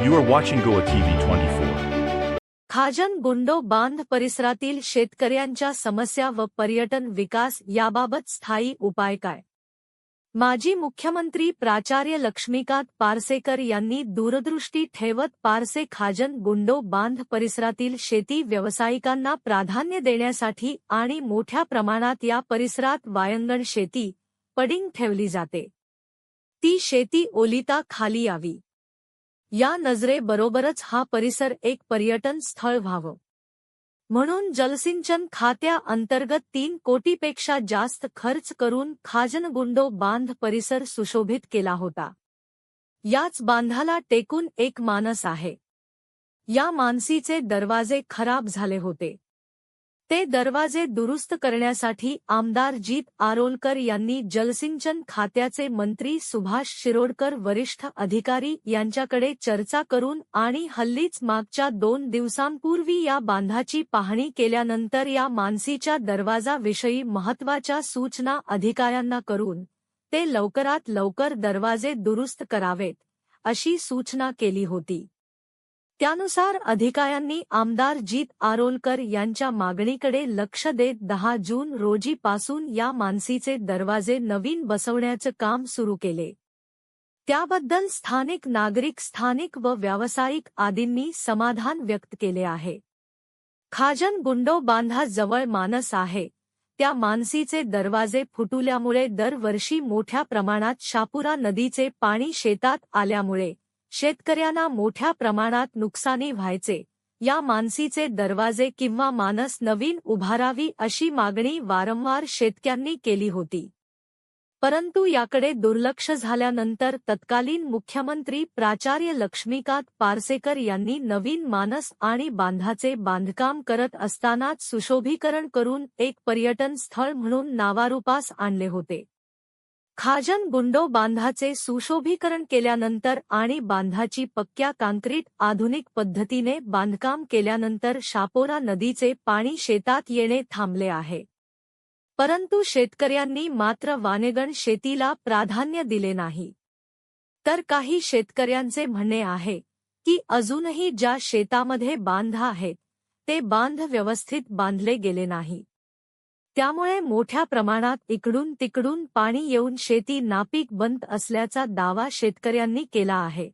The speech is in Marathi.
You are watching Goa TV 24. खाजन गुंडो बांध परिसरातील शेतकऱ्यांच्या समस्या व पर्यटन विकास याबाबत स्थायी उपाय काय? माजी मुख्यमंत्री प्राचार्य लक्ष्मीकांत पारसेकर यांनी दूरदृष्टी ठेवत पारसे खाजन गुंडो बांध परिसरातील शेती व्यावसायिकांना प्राधान्य देण्यासाठी आणि मोठ्या प्रमाणात या परिसरात वायंगण शेती पडिंग ठेवली जाते. ती शेती ओलिता खाली यावी. या नजरेबरोबरच हा परिसर एक पर्यटन स्थळ व्हावं. म्हणून जलसिंचन खात्या अंतर्गत तीन कोटीपेक्षा जास्त खर्च करून खाजनगुंडो बांध परिसर सुशोभित केला होता. याच बांधाला टेकून एक मानस आहे. या मानसीचे दरवाजे खराब झाले होते. ते दरवाजे दुरुस्त करण्यासाठी आमदार जीत आरोलकर यांनी जलसिंचन खात्याचे मंत्री सुभाष शिरोडकर वरिष्ठ अधिकारी यांच्याकडे चर्चा करून आणि हल्लीच मागच्या दोन दिवसांपूर्वी या बांधाची पाहणी केल्यानंतर या मानसीच्या दरवाजाविषयी महत्त्वाच्या सूचना अधिकाऱ्यांना करून ते लवकरात लवकर दरवाजे दुरुस्त करावेत अशी सूचना केली होती. त्यानुसार अधिकाऱ्यांनी आमदार जीत आरोलकर यांच्या मागणीकडे लक्ष देत दहा जून रोजीपासून या मानसीचे दरवाजे नवीन बसवण्याचं काम सुरू केले. त्याबद्दल स्थानिक नागरिक स्थानिक व व्यावसायिक आदींनी समाधान व्यक्त केले आहे. खाजन गुंडो बांधा जवळ मानस आहे. त्या मानसीचे दरवाजे फुटुल्यामुळे दरवर्षी मोठ्या प्रमाणात शापुरा नदीचे पाणी शेतात आल्यामुळे शेतकऱ्यांना मोठ्या प्रमाणात नुकसानी व्हायचे या मानसीचे दरवाजे किंवा मानस नवीन उभारावी अशी मागणी वारंवार शेतक्यांनी केली होती. परंतु याकडे दुर्लक्ष झाल्यानंतर तत्कालीन मुख्यमंत्री प्राचार्य लक्ष्मीकांत पारसेकर यांनी नवीन मानस आणि बांधाचे बांधकाम करत असतानाच सुशोभीकरण करून एक पर्यटन स्थळ म्हणून नावारूपास आणले होते. खाजन गुंडो बांधाचे सुशोभीकरण केल्यानंतर आणि बांधाची पक्क्या काँक्रीट आधुनिक पद्धतीने बांधकाम केल्यानंतर शापोरा नदीचे पाणी शेतात येणे थांबले आहे. परंतु शेतकऱ्यांनी मात्र वानेगण शेतीला प्राधान्य दिले नाही. तर काही शेतकऱ्यांचे म्हणणे आहे की अजूनही ज्या शेतामध्ये बांध आहेत ते बांध व्यवस्थित बांधले गेले नाही. त्यामुळे मोठ्या प्रमाणात इकडून तिकडून पाणी येऊन शेती नापीक बंद असल्याचा दावा शेतकऱ्यांनी केला आहे.